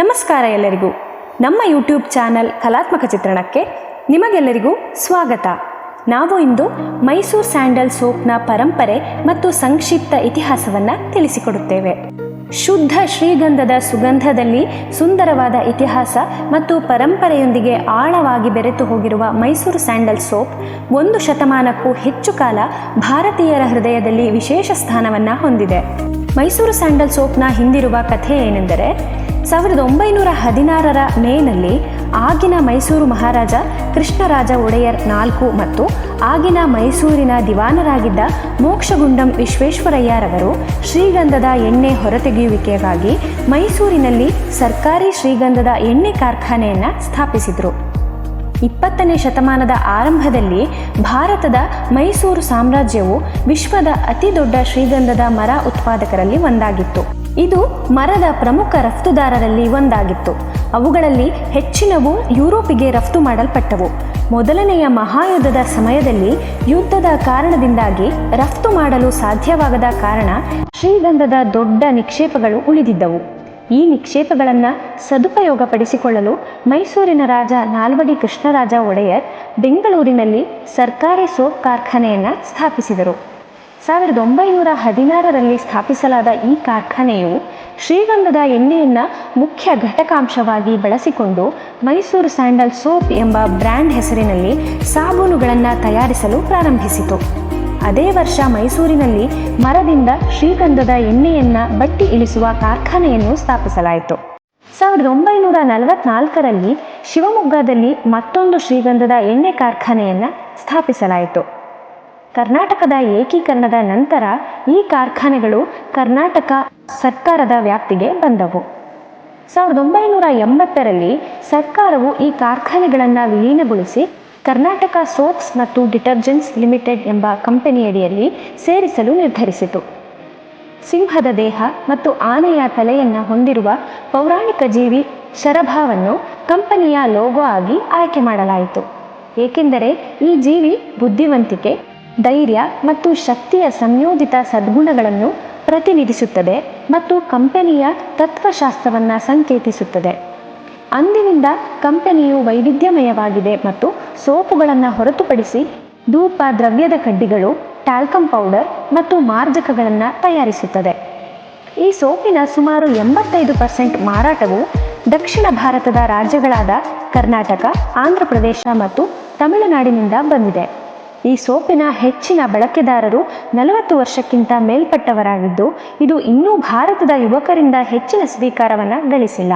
ನಮಸ್ಕಾರ ಎಲ್ಲರಿಗೂ. ನಮ್ಮ ಯೂಟ್ಯೂಬ್ ಚಾನಲ್ ಕಲಾತ್ಮಕ ಚಿತ್ರಣಕ್ಕೆ ನಿಮಗೆಲ್ಲರಿಗೂ ಸ್ವಾಗತ. ನಾವು ಇಂದು ಮೈಸೂರು ಸ್ಯಾಂಡಲ್ ಸೋಪ್ನ ಪರಂಪರೆ ಮತ್ತು ಸಂಕ್ಷಿಪ್ತ ಇತಿಹಾಸವನ್ನು ತಿಳಿಸಿಕೊಡುತ್ತೇವೆ. ಶುದ್ಧ ಶ್ರೀಗಂಧದ ಸುಗಂಧದಲ್ಲಿ ಸುಂದರವಾದ ಇತಿಹಾಸ ಮತ್ತು ಪರಂಪರೆಯೊಂದಿಗೆ ಆಳವಾಗಿ ಬೆರೆತು ಹೋಗಿರುವ ಮೈಸೂರು ಸ್ಯಾಂಡಲ್ ಸೋಪ್ ಒಂದು ಶತಮಾನಕ್ಕೂ ಹೆಚ್ಚು ಕಾಲ ಭಾರತೀಯರ ಹೃದಯದಲ್ಲಿ ವಿಶೇಷ ಸ್ಥಾನವನ್ನು ಹೊಂದಿದೆ. ಮೈಸೂರು ಸ್ಯಾಂಡಲ್ ಸೋಪ್ನ ಹಿಂದಿರುವ ಕಥೆ ಏನೆಂದರೆ ಸಾವಿರದ ಒಂಬೈನೂರ ಹದಿನಾರರ ಮೇನಲ್ಲಿ ಆಗಿನ ಮೈಸೂರು ಮಹಾರಾಜ ಕೃಷ್ಣರಾಜ ಒಡೆಯರ್ ನಾಲ್ಕು ಮತ್ತು ಆಗಿನ ಮೈಸೂರಿನ ದಿವಾನರಾಗಿದ್ದ ಮೋಕ್ಷಗುಂಡಂ ವಿಶ್ವೇಶ್ವರಯ್ಯರವರು ಶ್ರೀಗಂಧದ ಎಣ್ಣೆ ಹೊರತೆಗೆಯುವಿಕೆಗಾಗಿ ಮೈಸೂರಿನಲ್ಲಿ ಸರ್ಕಾರಿ ಶ್ರೀಗಂಧದ ಎಣ್ಣೆ ಕಾರ್ಖಾನೆಯನ್ನು ಸ್ಥಾಪಿಸಿದರು. ಇಪ್ಪತ್ತನೇ ಶತಮಾನದ ಆರಂಭದಲ್ಲಿ ಭಾರತದ ಮೈಸೂರು ಸಾಮ್ರಾಜ್ಯವು ವಿಶ್ವದ ಅತಿದೊಡ್ಡ ಶ್ರೀಗಂಧದ ಮರ ಉತ್ಪಾದಕರಲ್ಲಿ ಒಂದಾಗಿತ್ತು. ಇದು ಮರದ ಪ್ರಮುಖ ರಫ್ತುದಾರರಲ್ಲಿ ಒಂದಾಗಿತ್ತು. ಅವುಗಳಲ್ಲಿ ಹೆಚ್ಚಿನವು ಯುರೋಪಿಗೆ ರಫ್ತು ಮಾಡಲ್ಪಟ್ಟವು. ಮೊದಲನೆಯ ಮಹಾಯುದ್ಧದ ಸಮಯದಲ್ಲಿ ಯುದ್ಧದ ಕಾರಣದಿಂದಾಗಿ ರಫ್ತು ಮಾಡಲು ಸಾಧ್ಯವಾಗದ ಕಾರಣ ಶ್ರೀಗಂಧದ ದೊಡ್ಡ ನಿಕ್ಷೇಪಗಳು ಉಳಿದಿದ್ದವು. ಈ ನಿಕ್ಷೇಪಗಳನ್ನು ಸದುಪಯೋಗಪಡಿಸಿಕೊಳ್ಳಲು ಮೈಸೂರಿನ ರಾಜ ನಾಲ್ವಡಿ ಕೃಷ್ಣರಾಜ ಒಡೆಯರ್ ಬೆಂಗಳೂರಿನಲ್ಲಿ ಸರ್ಕಾರಿ ಸೋಪ್ ಕಾರ್ಖಾನೆಯನ್ನು ಸ್ಥಾಪಿಸಿದರು. ಸಾವಿರದ ಒಂಬೈನೂರ ಹದಿನಾರರಲ್ಲಿ ಸ್ಥಾಪಿಸಲಾದ ಈ ಕಾರ್ಖಾನೆಯು ಶ್ರೀಗಂಧದ ಎಣ್ಣೆಯನ್ನು ಮುಖ್ಯ ಘಟಕಾಂಶವಾಗಿ ಬಳಸಿಕೊಂಡು ಮೈಸೂರು ಸ್ಯಾಂಡಲ್ ಸೋಪ್ ಎಂಬ ಬ್ರ್ಯಾಂಡ್ ಹೆಸರಿನಲ್ಲಿ ಸಾಬೂನುಗಳನ್ನು ತಯಾರಿಸಲು ಪ್ರಾರಂಭಿಸಿತು. ಅದೇ ವರ್ಷ ಮೈಸೂರಿನಲ್ಲಿ ಮರದಿಂದ ಶ್ರೀಗಂಧದ ಎಣ್ಣೆಯನ್ನು ಬಟ್ಟಿ ಇಳಿಸುವ ಕಾರ್ಖಾನೆಯನ್ನು ಸ್ಥಾಪಿಸಲಾಯಿತು. ಸಾವಿರದ ಒಂಬೈನೂರ ನಲವತ್ನಾಲ್ಕರಲ್ಲಿ ಶಿವಮೊಗ್ಗದಲ್ಲಿ ಮತ್ತೊಂದು ಶ್ರೀಗಂಧದ ಎಣ್ಣೆ ಕಾರ್ಖಾನೆಯನ್ನು ಸ್ಥಾಪಿಸಲಾಯಿತು. ಕರ್ನಾಟಕದ ಏಕೀಕರಣದ ನಂತರ ಈ ಕಾರ್ಖಾನೆಗಳು ಕರ್ನಾಟಕ ಸರ್ಕಾರದ ವ್ಯಾಪ್ತಿಗೆ ಬಂದವು. ಸಾವಿರದ ಒಂಬೈನೂರ ಎಂಬತ್ತರಲ್ಲಿ ಸರ್ಕಾರವು ಈ ಕಾರ್ಖಾನೆಗಳನ್ನು ವಿಲೀನಗೊಳಿಸಿ ಕರ್ನಾಟಕ ಸೋಪ್ಸ್ ಮತ್ತು ಡಿಟರ್ಜೆಂಟ್ಸ್ ಲಿಮಿಟೆಡ್ ಎಂಬ ಕಂಪನಿಯಡಿಯಲ್ಲಿ ಸೇರಿಸಲು ನಿರ್ಧರಿಸಿತು. ಸಿಂಹದ ದೇಹ ಮತ್ತು ಆನೆಯ ತಲೆಯನ್ನು ಹೊಂದಿರುವ ಪೌರಾಣಿಕ ಜೀವಿ ಶರಭಾವನ್ನು ಕಂಪನಿಯ ಲೋಗೋ ಆಗಿ ಆಯ್ಕೆ ಮಾಡಲಾಯಿತು. ಏಕೆಂದರೆ ಈ ಜೀವಿ ಬುದ್ಧಿವಂತಿಕೆ ಧೈರ್ಯ ಮತ್ತು ಶಕ್ತಿಯ ಸಂಯೋಜಿತ ಸದ್ಗುಣಗಳನ್ನು ಪ್ರತಿನಿಧಿಸುತ್ತದೆ ಮತ್ತು ಕಂಪನಿಯ ತತ್ವಶಾಸ್ತ್ರವನ್ನು ಸಂಕೇತಿಸುತ್ತದೆ. ಅಂದಿನಿಂದ ಕಂಪನಿಯು ವೈವಿಧ್ಯಮಯವಾಗಿದೆ ಮತ್ತು ಸೋಪುಗಳನ್ನು ಹೊರತುಪಡಿಸಿ ಧೂಪ, ದ್ರವ್ಯದ ಕಡ್ಡಿಗಳು ಟ್ಯಾಲ್ಕಮ್ ಪೌಡರ್ ಮತ್ತು ಮಾರ್ಜಕಗಳನ್ನು ತಯಾರಿಸುತ್ತದೆ. ಈ ಸೋಪಿನ ಸುಮಾರು ಎಂಬತ್ತೈದು ಪರ್ಸೆಂಟ್ ಮಾರಾಟವು ದಕ್ಷಿಣ ಭಾರತದ ರಾಜ್ಯಗಳಾದ ಕರ್ನಾಟಕ, ಆಂಧ್ರ ಪ್ರದೇಶ ಮತ್ತು ತಮಿಳುನಾಡಿನಿಂದ ಬಂದಿದೆ. ಈ ಸೋಪಿನ ಹೆಚ್ಚಿನ ಬಳಕೆದಾರರು ನಲವತ್ತು ವರ್ಷಕ್ಕಿಂತ ಮೇಲ್ಪಟ್ಟವರಾಗಿದ್ದು, ಇದು ಇನ್ನೂ ಭಾರತದ ಯುವಕರಿಂದ ಹೆಚ್ಚಿನ ಸ್ವೀಕಾರವನ್ನು ಗಳಿಸಿಲ್ಲ.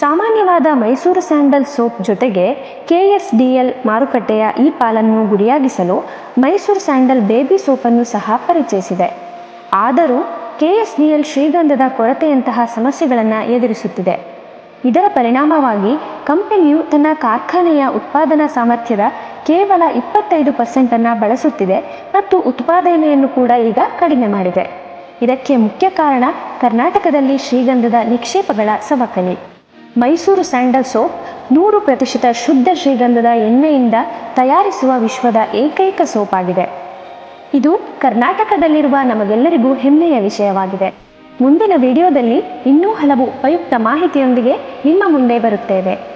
ಸಾಮಾನ್ಯವಾದ ಮೈಸೂರು ಸ್ಯಾಂಡಲ್ ಸೋಪ್ ಜೊತೆಗೆ ಕೆ ಎಸ್ ಡಿ ಎಲ್ ಮಾರುಕಟ್ಟೆಯ ಈ ಪಾಲನ್ನು ಗುರಿಯಾಗಿಸಲು ಮೈಸೂರು ಸ್ಯಾಂಡಲ್ ಬೇಬಿ ಸೋಪನ್ನು ಸಹ ಪರಿಚಯಿಸಿದೆ. ಆದರೂ ಕೆ ಎಸ್ ಡಿ ಎಲ್ ಶ್ರೀಗಂಧದ ಕೊರತೆಯಂತಹ ಸಮಸ್ಯೆಗಳನ್ನು ಎದುರಿಸುತ್ತಿದೆ. ಇದರ ಪರಿಣಾಮವಾಗಿ ಕಂಪನಿಯು ತನ್ನ ಕಾರ್ಖಾನೆಯ ಉತ್ಪಾದನಾ ಸಾಮರ್ಥ್ಯದ ಕೇವಲ ಇಪ್ಪತ್ತೈದು ಪರ್ಸೆಂಟನ್ನು ಬಳಸುತ್ತಿದೆ ಮತ್ತು ಉತ್ಪಾದನೆಯನ್ನು ಕೂಡ ಈಗ ಕಡಿಮೆ ಮಾಡಿದೆ. ಇದಕ್ಕೆ ಮುಖ್ಯ ಕಾರಣ ಕರ್ನಾಟಕದಲ್ಲಿ ಶ್ರೀಗಂಧದ ನಿಕ್ಷೇಪಗಳ ಸವಕಳಿ. ಮೈಸೂರು ಸ್ಯಾಂಡಲ್ ಸೋಪ್ ನೂರು ಪ್ರತಿಶತ ಶುದ್ಧ ಶ್ರೀಗಂಧದ ಎಣ್ಣೆಯಿಂದ ತಯಾರಿಸುವ ವಿಶ್ವದ ಏಕೈಕ ಸೋಪ್ ಆಗಿದೆ ಇದು ಕರ್ನಾಟಕದಲ್ಲಿರುವ ನಮಗೆಲ್ಲರಿಗೂ ಹೆಮ್ಮೆಯ ವಿಷಯವಾಗಿದೆ. ಮುಂದಿನ ವಿಡಿಯೋದಲ್ಲಿ ಇನ್ನೂ ಹಲವು ಉಪಯುಕ್ತ ಮಾಹಿತಿಯೊಂದಿಗೆ ನಿಮ್ಮ ಮುಂದೆ ಬರುತ್ತೇವೆ.